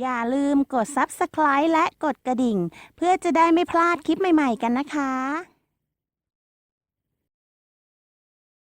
อย่าลืมกด Subscribe และกดกระดิ่ง เพื่อจะได้ไม่พลาดคลิปใหม่ ๆ กันนะคะ